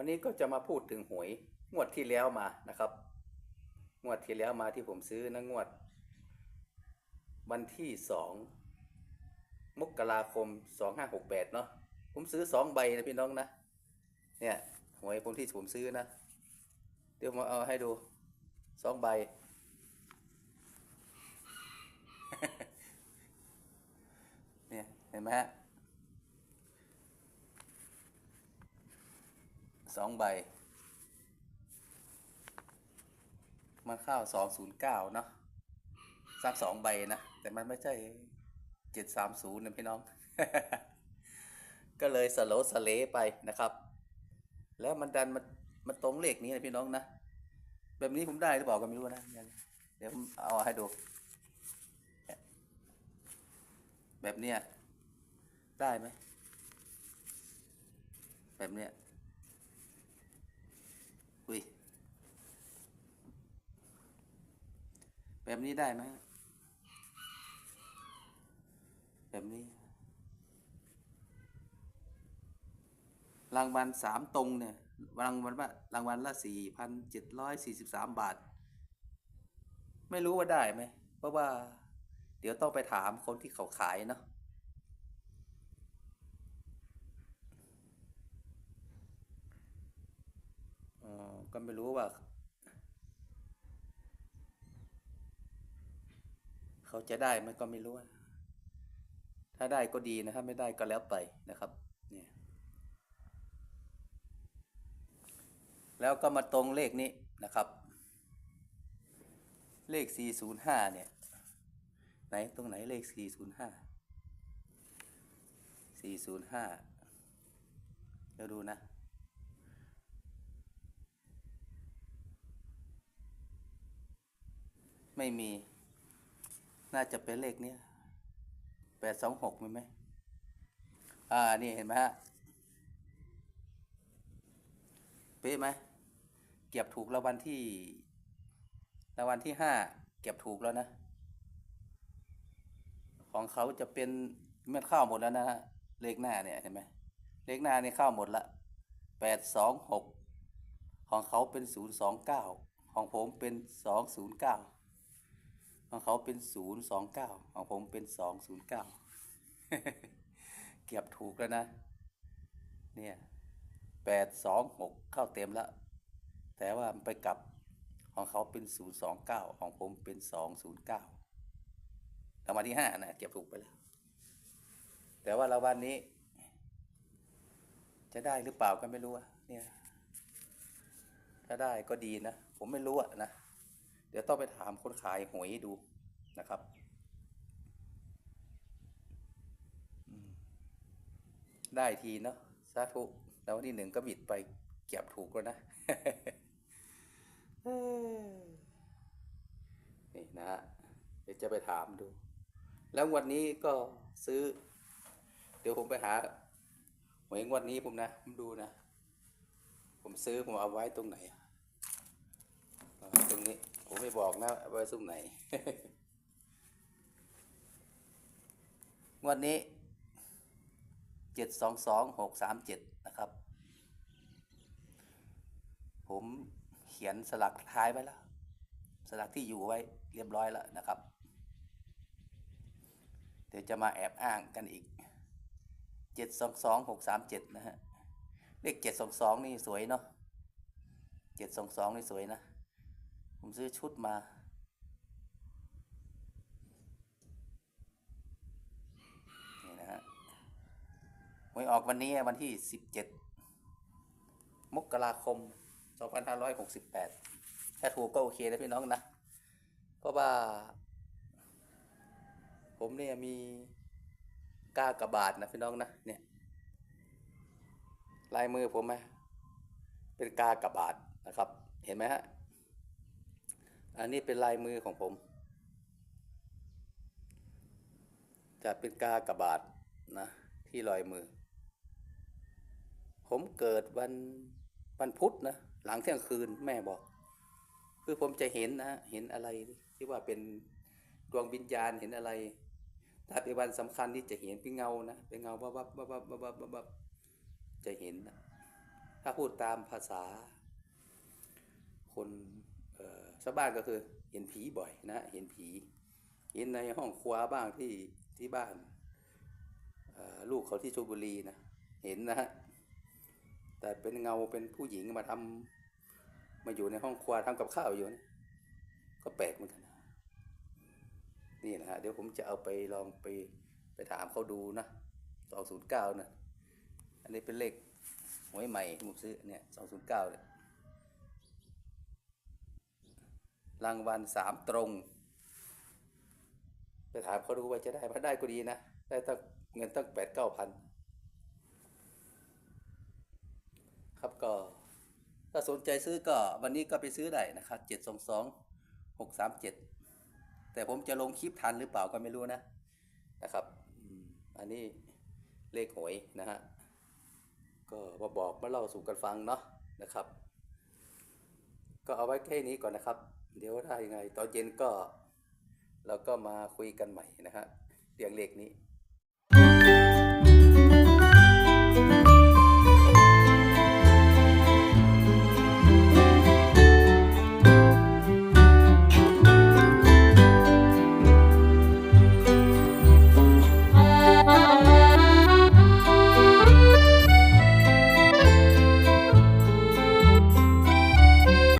ันนี้ก็จะมาพูดถึงหวยงวดที่แล้วมานะครับ งวดที่แล้วมาที่ผมซื้อนะงวด วันที่สองมกราคมสองห้าหกแปดเนาะผมซื้อสองใบนะพี่น้องนะ เนี่ยหวยผมที่ผมซื้อนะ เดี๋ยวมาเอาให้ดูสองใบ เนี่ยเห็นไหมฮะ สองใบ มันเข้าสองศูนย์เก้าเนาะสักสองใบนะ แต่มันไม่ใช่เจ็ดสามศูนย์นะพี่น้อง ก็เลยสโลสเลไปนะครับ แล้วมันดันมันมันตรงเลขนี้นะพี่น้องนะ แบบนี้ผมได้หรือเปล่าก็ไม่รู้นะ เดี๋ยวเอาให้ดู แบบเนี้ยได้ไหมแบบเนี้ย อุ้ย แบบนี้ได้ไหม แบบนี้ รางวัลสามตรงเนี่ย รางวัลว่ารางวัลละสี่พันเจ็ดร้อยสี่สิบสามบาท ไม่รู้ว่าได้ไหม เพราะว่า เดี๋ยวต้องไปถามคนที่เขาขายเนาะ อ๋อ ก็ไม่รู้ว่า เขาจะได้ไหมก็ไม่รู้ ถ้าได้ก็ดีนะครับ ไม่ได้ก็แล้วไปนะครับเนี่ยแล้วก็มาตรงเลขนี้นะครับ เลข 405 เนี่ย ไหนตรงไหนเลข 405 405เดี๋ยวดูนะ ไม่มี น่าจะเป็นเลขเนี้ย826มีไหมอ่า นี่เห็นไหมฮะเป๊ะไหมเก็บถูกรางวัลที่รางวัลที่ห้าเก็บถูกแล้วนะ ของเขาจะเป็นเม็ดข้าวหมดแล้วนะฮะเลขหน้าเนี่ยเห็นไหมเลขหน้านี่เข้าหมดละแปดสองหกของเขาเป็นศูนย์สองเก้าของผมเป็นสองศูนย์เก้า ของเขาเป็นศูนย์สองเก้าของผมเป็นสองศูนย์เก้าเก็บถูกแล้วนะ เนี่ยแปดสองหกเข้าเต็มแล้วแต่ว่าไปกลับของเขาเป็นศูนย์สองเก้าของผมเป็นสองศูนย์เก้ารางวัลที่ห้านะเก็บถูกไปแล้ว แต่ว่ารางวัลนี้ จะได้หรือเปล่าก็ไม่รู้อะเนี่ย ถ้าได้ก็ดีนะ ผมไม่รู้อะนะ เดี๋ยวต้องไปถามคนขายหวยดูนะครับได้ทีเนาะสาธุแล้ววันที่หนึ่งก็บิดไปเก็บถูกแล้วนะนี่นะฮะเดี๋ยวจะไปถามดู แล้ววันนี้ก็ซื้อ เดี๋ยวผมไปหาหวยงวดนี้ผมนะ ผมดูนะ ผมซื้อผมเอาไว้ตรงไหนอะเอาไว้ตรงนี้ ผมไม่บอกนะเอาไว้ตรงไหนงวดนี้เจ็ดสองสองหกสามเจ็ดนะครับ ผมเขียนสลักท้ายไว้แล้ว สลักที่อยู่ไว้เรียบร้อยแล้วนะครับ เดี๋ยวจะมาแอบอ้างกันอีกเจ็ดสองสองหกสามเจ็ดนะฮะเลขเจ็ดสองสองนี่สวยเนาะเจ็ดสองสองนี่สวยนะ ผมซื้อชุดมา นี่นะฮะหวยออกวันนี้วันที่สิบเจ็ดมกราคมสองพันห้าร้อยหกสิบแปดถ้าถูกก็โอเคนะพี่น้องนะ เพราะว่า ผมเนี่ยมีกากระบาทนะพี่น้องนะเนี่ยลายมือผมไหมเป็นกากระบาทนะครับ เห็นไหมฮะ อันนี้เป็นลายมือของผม จะเป็นกากระบาทนะ ที่ลอยมือ ผมเกิดวันวันพุธนะ หลังเที่ยงคืนแม่บอก คือผมจะเห็นนะ เห็นอะไรที่ว่าเป็นดวงวิญญาณเห็นอะไรถ้าเป็นวันสำคัญที่จะเห็นเป็นเงานะเป็นเงาวับวับวับวับวับวับวับจะเห็นนะถ้าพูดตามภาษา คน ชาวบ้านก็คือเห็นผีบ่อยนะเห็นผี เห็นในห้องครัวบ้างที่ที่บ้านลูกเขาที่ชลบุรีนะเห็นนะฮะแต่เป็นเงาเป็นผู้หญิงมาทำมาอยู่ในห้องครัวทำกับข้าวอยู่นะก็แปลกเหมือนกันนะนี่นะฮะเดี๋ยวผมจะเอาไปลองไปไปถามเขาดูนะสองศูนย์เก้านะอันนี้เป็นเลขหวยใหม่ที่ผมซื้อเนี่ยสองศูนย์เก้าเนี่ย รางวัลสามตรง ไปถามเขาดูว่าจะได้ถ้าได้ก็ดีนะ ได้ตั้งเงินตั้งแปดเก้าพันครับก็ถ้าสนใจซื้อก็วันนี้ก็ไปซื้อได้นะครับเจ็ดสองสองหกสามเจ็ดแต่ผมจะลงคลิปทันหรือเปล่าก็ไม่รู้นะนะครับ อันนี้เลขหวยนะฮะ ก็มาบอกมาเล่าสู่กันฟังเนาะนะครับ ก็เอาไว้แค่นี้ก่อนนะครับ เดี๋ยวได้ยังไงตอนเย็นก็เราก็มาคุยกันใหม่นะฮะเรื่องเลขนี้